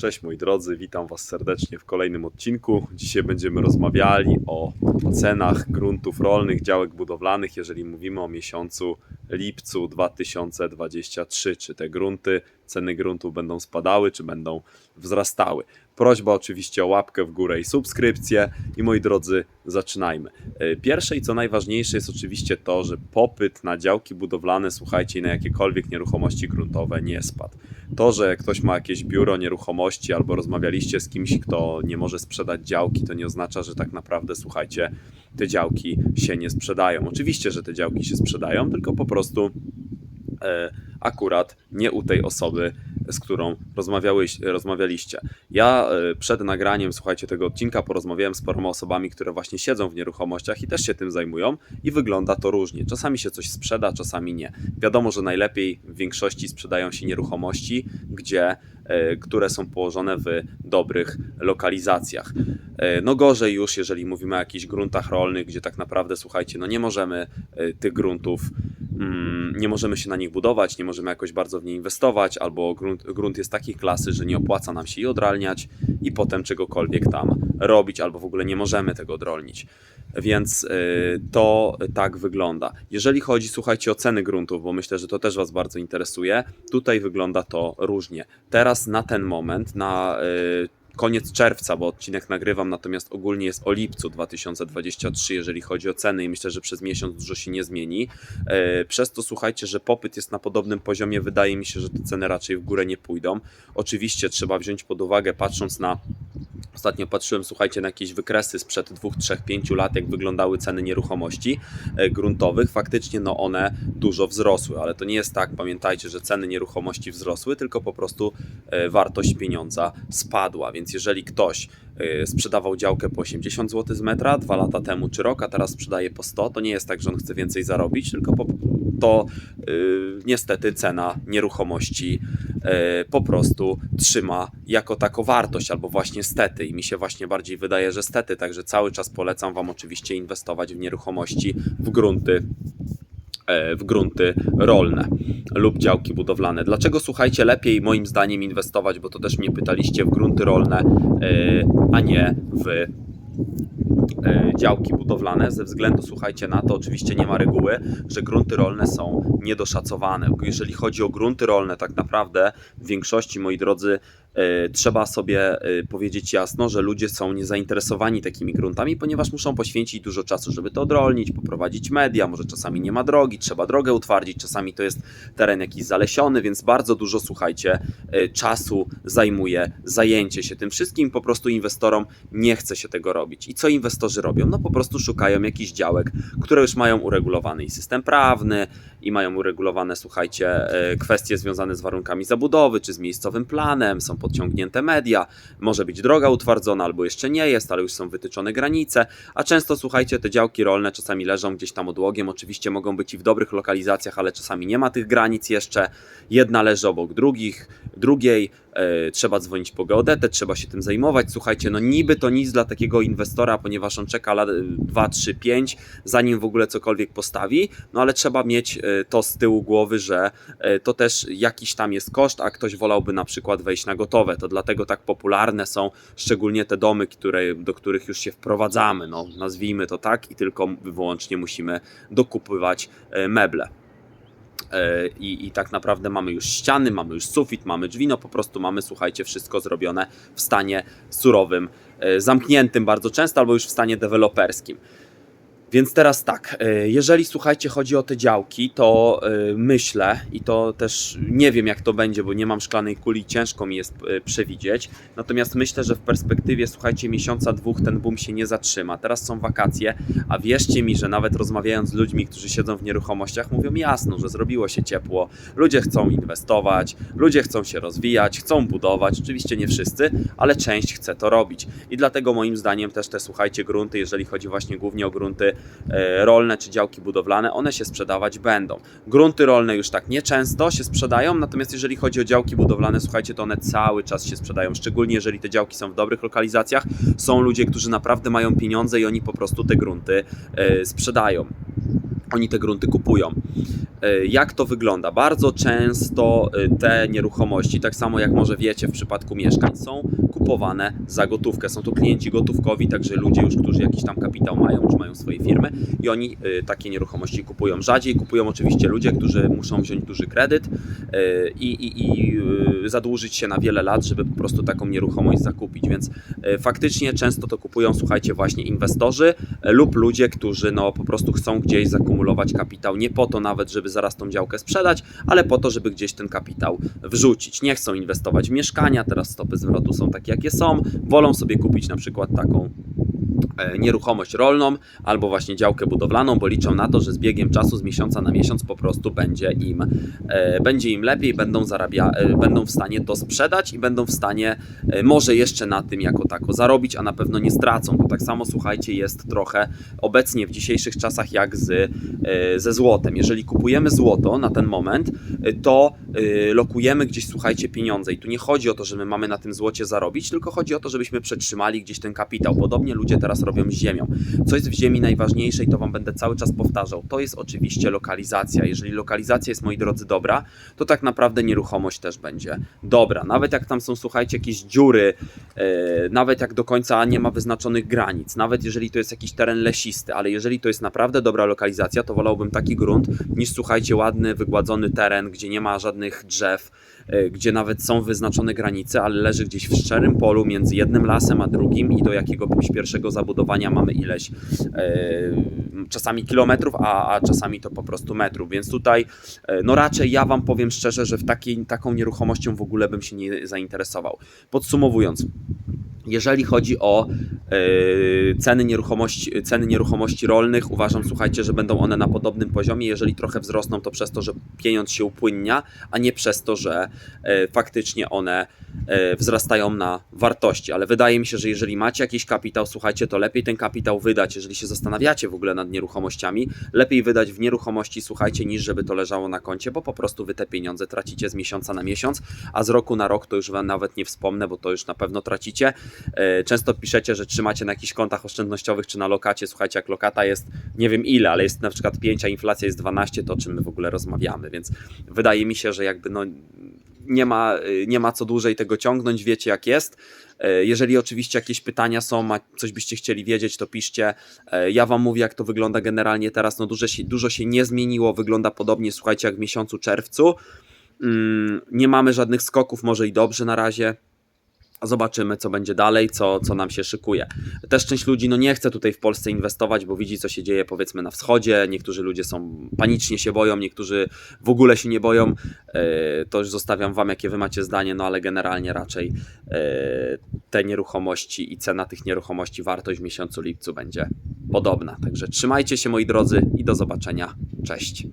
Cześć moi drodzy, witam Was serdecznie w kolejnym odcinku. Dzisiaj będziemy rozmawiali o cenach gruntów rolnych, działek budowlanych, jeżeli mówimy o miesiącu lipcu 2023. Czy te grunty, ceny gruntów będą spadały, czy będą wzrastały? Prośba oczywiście o łapkę w górę i subskrypcję. I moi drodzy, zaczynajmy. E, Pierwsze i co najważniejsze jest oczywiście to, że popyt na działki budowlane, słuchajcie, i na jakiekolwiek nieruchomości gruntowe nie spadł. To, że ktoś ma jakieś biuro nieruchomości albo rozmawialiście z kimś, kto nie może sprzedać działki, to nie oznacza, że tak naprawdę, słuchajcie, te działki się nie sprzedają. Oczywiście, że te działki się sprzedają, tylko po prostu akurat nie u tej osoby, z którą rozmawialiście. Ja e, przed nagraniem, słuchajcie, tego odcinka porozmawiałem z paroma osobami, które właśnie siedzą w nieruchomościach i też się tym zajmują i wygląda to różnie. Czasami się coś sprzeda, czasami nie. Wiadomo, że najlepiej w większości sprzedają się nieruchomości, gdzie, e, które są położone w dobrych lokalizacjach. E, No gorzej już, jeżeli mówimy o jakichś gruntach rolnych, gdzie tak naprawdę, słuchajcie, no nie możemy e, tych gruntów nie możemy się na nich budować, nie możemy jakoś bardzo w nie inwestować, albo grunt, grunt jest takiej klasy, że nie opłaca nam się i odralniać, i potem czegokolwiek tam robić, albo w ogóle nie możemy tego odrolnić. Więc y, to tak wygląda. Jeżeli chodzi, słuchajcie, o ceny gruntów, bo myślę, że to też Was bardzo interesuje, tutaj wygląda to różnie. Teraz na ten moment, na y, koniec czerwca, bo odcinek nagrywam, natomiast ogólnie jest o lipcu 2023, jeżeli chodzi o ceny i myślę, że przez miesiąc dużo się nie zmieni. E, Przez to słuchajcie, że popyt jest na podobnym poziomie, wydaje mi się, że te ceny raczej w górę nie pójdą. Oczywiście trzeba wziąć pod uwagę, patrząc na Ostatnio patrzyłem, słuchajcie, na jakieś wykresy sprzed 2, 3, 5 lat, jak wyglądały ceny nieruchomości e, gruntowych. Faktycznie no one dużo wzrosły, ale to nie jest tak, pamiętajcie, że ceny nieruchomości wzrosły, tylko po prostu e, wartość pieniądza spadła. Więc jeżeli ktoś e, sprzedawał działkę po 80 zł z metra dwa lata temu czy rok, a teraz sprzedaje po 100, to nie jest tak, że on chce więcej zarobić, tylko po, to y, niestety cena nieruchomości po prostu trzyma jako tako wartość, albo właśnie stety. I mi się właśnie bardziej wydaje, że stety. Także cały czas polecam Wam oczywiście inwestować w nieruchomości, w grunty e, w grunty rolne lub działki budowlane. Dlaczego słuchajcie, lepiej moim zdaniem inwestować, bo to też mnie pytaliście w grunty rolne, e, a nie w e, działki budowlane, ze względu, słuchajcie, na to oczywiście nie ma reguły, że grunty rolne są niedoszacowane. Jeżeli chodzi o grunty rolne, tak naprawdę w większości, moi drodzy, e, trzeba sobie e, powiedzieć jasno, że ludzie są niezainteresowani takimi gruntami, ponieważ muszą poświęcić dużo czasu, żeby to odrolnić, poprowadzić media, może czasami nie ma drogi, trzeba drogę utwardzić, czasami to jest teren jakiś zalesiony, więc bardzo dużo, słuchajcie, e, czasu zajmuje zajęcie się tym wszystkim, po prostu inwestorom nie chce się tego robić. I co inwestorzy robią? No po prostu szukają jakichś działek, które już mają uregulowany i system prawny, i mają uregulowane, słuchajcie, e, kwestie związane z warunkami zabudowy, czy z miejscowym planem, są podciągnięte media, może być droga utwardzona, albo jeszcze nie jest, ale już są wytyczone granice, a często, słuchajcie, te działki rolne czasami leżą gdzieś tam odłogiem, oczywiście mogą być i w dobrych lokalizacjach, ale czasami nie ma tych granic jeszcze, jedna leży obok drugich, drugiej, trzeba dzwonić po geodetę, trzeba się tym zajmować, słuchajcie, no niby to nic dla takiego inwestora, ponieważ on czeka lat 2, 3, 5, zanim w ogóle cokolwiek postawi, no ale trzeba mieć e, to z tyłu głowy, że e, to też jakiś tam jest koszt, a ktoś wolałby na przykład wejść na gotowe. To dlatego tak popularne są szczególnie te domy, które, do których już się wprowadzamy, no nazwijmy to tak, i tylko wyłącznie musimy dokupywać e, meble. E, I, I tak naprawdę mamy już ściany, mamy już sufit, mamy drzwi, no po prostu mamy, słuchajcie, wszystko zrobione w stanie surowym, e, zamkniętym bardzo często, albo już w stanie deweloperskim. Więc teraz tak, e, jeżeli słuchajcie, chodzi o te działki, to e, myślę i to też nie wiem jak to będzie, bo nie mam szklanej kuli, ciężko mi jest e, przewidzieć. Natomiast myślę, że w perspektywie, słuchajcie, miesiąca, dwóch ten boom się nie zatrzyma. Teraz są wakacje, a wierzcie mi, że nawet rozmawiając z ludźmi, którzy siedzą w nieruchomościach, mówią jasno, że zrobiło się ciepło, ludzie chcą inwestować, ludzie chcą się rozwijać, chcą budować. Oczywiście nie wszyscy, ale część chce to robić. I dlatego moim zdaniem też te, słuchajcie, grunty, jeżeli chodzi właśnie głównie o grunty rolne czy działki budowlane, one się sprzedawać będą. Grunty rolne już tak nieczęsto się sprzedają, natomiast jeżeli chodzi o działki budowlane, słuchajcie, to one cały czas się sprzedają, szczególnie jeżeli te działki są w dobrych lokalizacjach. Są ludzie, którzy naprawdę mają pieniądze i oni po prostu te grunty e, sprzedają. Oni te grunty kupują. E, Jak to wygląda? Bardzo często e, te nieruchomości, tak samo jak może wiecie w przypadku mieszkań, są kupowane za gotówkę. Są to klienci gotówkowi, także ludzie już, którzy jakiś tam kapitał mają, czy mają swoje firmy i oni e, takie nieruchomości kupują. Rzadziej kupują oczywiście ludzie, którzy muszą wziąć duży kredyt i, i, i zadłużyć się na wiele lat, żeby po prostu taką nieruchomość zakupić. Więc faktycznie często to kupują, słuchajcie, właśnie inwestorzy lub ludzie, którzy no po prostu chcą gdzieś zakumulować kapitał, nie po to nawet, żeby zaraz tą działkę sprzedać, ale po to, żeby gdzieś ten kapitał wrzucić. Nie chcą inwestować w mieszkania, teraz stopy zwrotu są takie, jakie są, wolą sobie kupić na przykład taką nieruchomość rolną albo właśnie działkę budowlaną, bo liczą na to, że z biegiem czasu, z miesiąca na miesiąc po prostu będzie im, e, będzie im lepiej, będą, zarabia, e, będą w stanie to sprzedać i będą w stanie e, może jeszcze na tym jako tako zarobić, a na pewno nie stracą. To tak samo słuchajcie jest trochę obecnie w dzisiejszych czasach jak z, e, ze złotem. Jeżeli kupujemy złoto na ten moment, e, to e, lokujemy gdzieś słuchajcie pieniądze i tu nie chodzi o to, że my mamy na tym złocie zarobić, tylko chodzi o to, żebyśmy przetrzymali gdzieś ten kapitał. Podobnie ludzie teraz robią z ziemią. Co jest w ziemi najważniejsze i to Wam będę cały czas powtarzał, to jest oczywiście lokalizacja. Jeżeli lokalizacja jest, moi drodzy, dobra, to tak naprawdę nieruchomość też będzie dobra. Nawet jak tam są, słuchajcie, jakieś dziury, e, nawet jak do końca nie ma wyznaczonych granic, nawet jeżeli to jest jakiś teren lesisty, ale jeżeli to jest naprawdę dobra lokalizacja, to wolałbym taki grunt niż, słuchajcie, ładny, wygładzony teren, gdzie nie ma żadnych drzew, gdzie nawet są wyznaczone granice, ale leży gdzieś w szczerym polu między jednym lasem a drugim i do jakiegoś pierwszego zabudowania mamy ileś e, czasami kilometrów, a, a czasami to po prostu metrów, więc tutaj e, no raczej ja Wam powiem szczerze, że w takiej, taką nieruchomością w ogóle bym się nie zainteresował. Podsumowując, jeżeli chodzi o e, ceny, nieruchomości, ceny nieruchomości rolnych, uważam, słuchajcie, że będą one na podobnym poziomie. Jeżeli trochę wzrosną, to przez to, że pieniądz się upłynnia, a nie przez to, że e, faktycznie one e, wzrastają na wartości. Ale wydaje mi się, że jeżeli macie jakiś kapitał, słuchajcie, to lepiej ten kapitał wydać, jeżeli się zastanawiacie w ogóle nad nieruchomościami, lepiej wydać w nieruchomości, słuchajcie, niż żeby to leżało na koncie, bo po prostu wy te pieniądze tracicie z miesiąca na miesiąc, a z roku na rok to już wam nawet nie wspomnę, bo to już na pewno tracicie. E, Często piszecie, że trzymacie na jakichś kontach oszczędnościowych czy na lokacie. Słuchajcie, jak lokata jest nie wiem ile, ale jest na przykład 5, a inflacja jest 12, to o czym my w ogóle rozmawiamy. Więc wydaje mi się, że jakby no nie ma, y, nie ma co dłużej tego ciągnąć, wiecie jak jest. E, Jeżeli oczywiście jakieś pytania są, coś byście chcieli wiedzieć, to piszcie. E, Ja Wam mówię, jak to wygląda generalnie teraz. No dużo się, dużo się nie zmieniło, wygląda podobnie, słuchajcie, jak w miesiącu czerwcu. Mm, Nie mamy żadnych skoków, może i dobrze na razie. Zobaczymy, co będzie dalej, co, co nam się szykuje. Też część ludzi no nie chce tutaj w Polsce inwestować, bo widzi, co się dzieje powiedzmy na wschodzie. Niektórzy ludzie są panicznie się boją, niektórzy w ogóle się nie boją. E, To już zostawiam Wam, jakie Wy macie zdanie, no ale generalnie raczej e, te nieruchomości i cena tych nieruchomości, wartość w miesiącu lipcu będzie podobna. Także trzymajcie się, moi drodzy, i do zobaczenia. Cześć.